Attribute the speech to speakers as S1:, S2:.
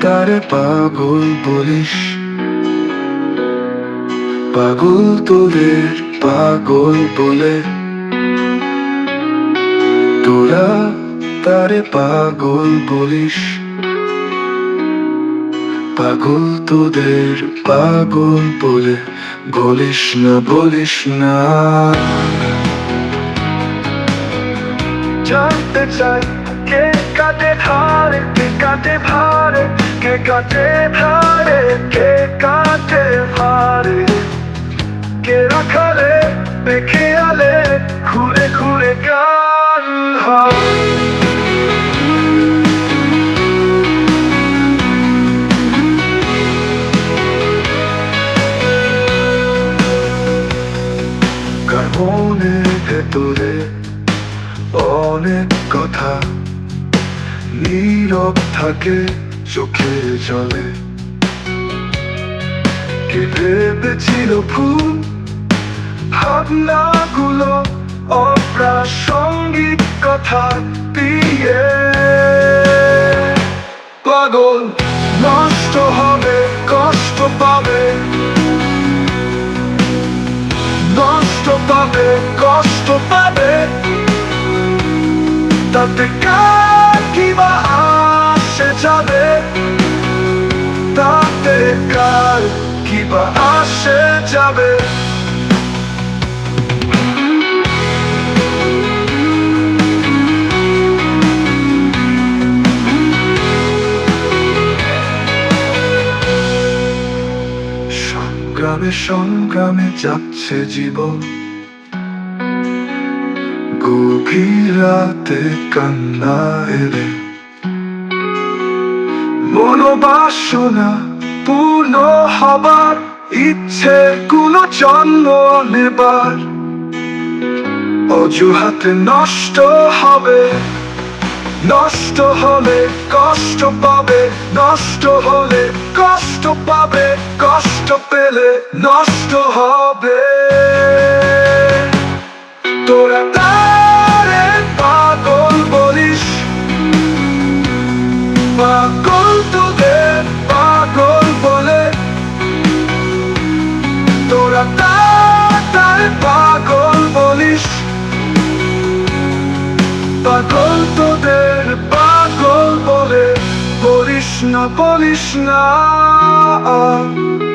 S1: তারে পাগল বলিস? পাগল তোদের পাগল বলে। তোরা তারে পাগল বলিস। পাগল তোদের পাগল বলে। বলিস না বলিস না। জানতে চাই কে কাটে ধারে কে কাটে ভারে? কে কাটে ধারে কে কাটে ভারে? কে রাখালে দেখে আলে ঘুরে ঘুরে গান হয়। ভেতরে অনেক কথা নীরব থাকে চোখে জলে। কে ভেবেছিল ফুল ভাবনাগুলো অপ্রাসঙ্গিক কথা দিয়ে। পাগল, নষ্ট হবে, কষ্ট পাবে। নষ্ট পাবে, কষ্ট পাবে। তাতে কার কার কি বা আসে যাবে? সংগ্রামে সংগ্রামে যাচ্ছে জীবন। গভীর রাতে কান্না এলে। মনোবাসনা পূর্ণ হবার ইচ্ছে কোনো জন্ম নেবার। অজুহাতে নষ্ট হবে, নষ্ট হলে কষ্ট পাবে, নষ্ট হলে কষ্ট পাবে, কষ্ট পেলে নষ্ট হবে। তোরা পাগল বলে বলিস না বলিস না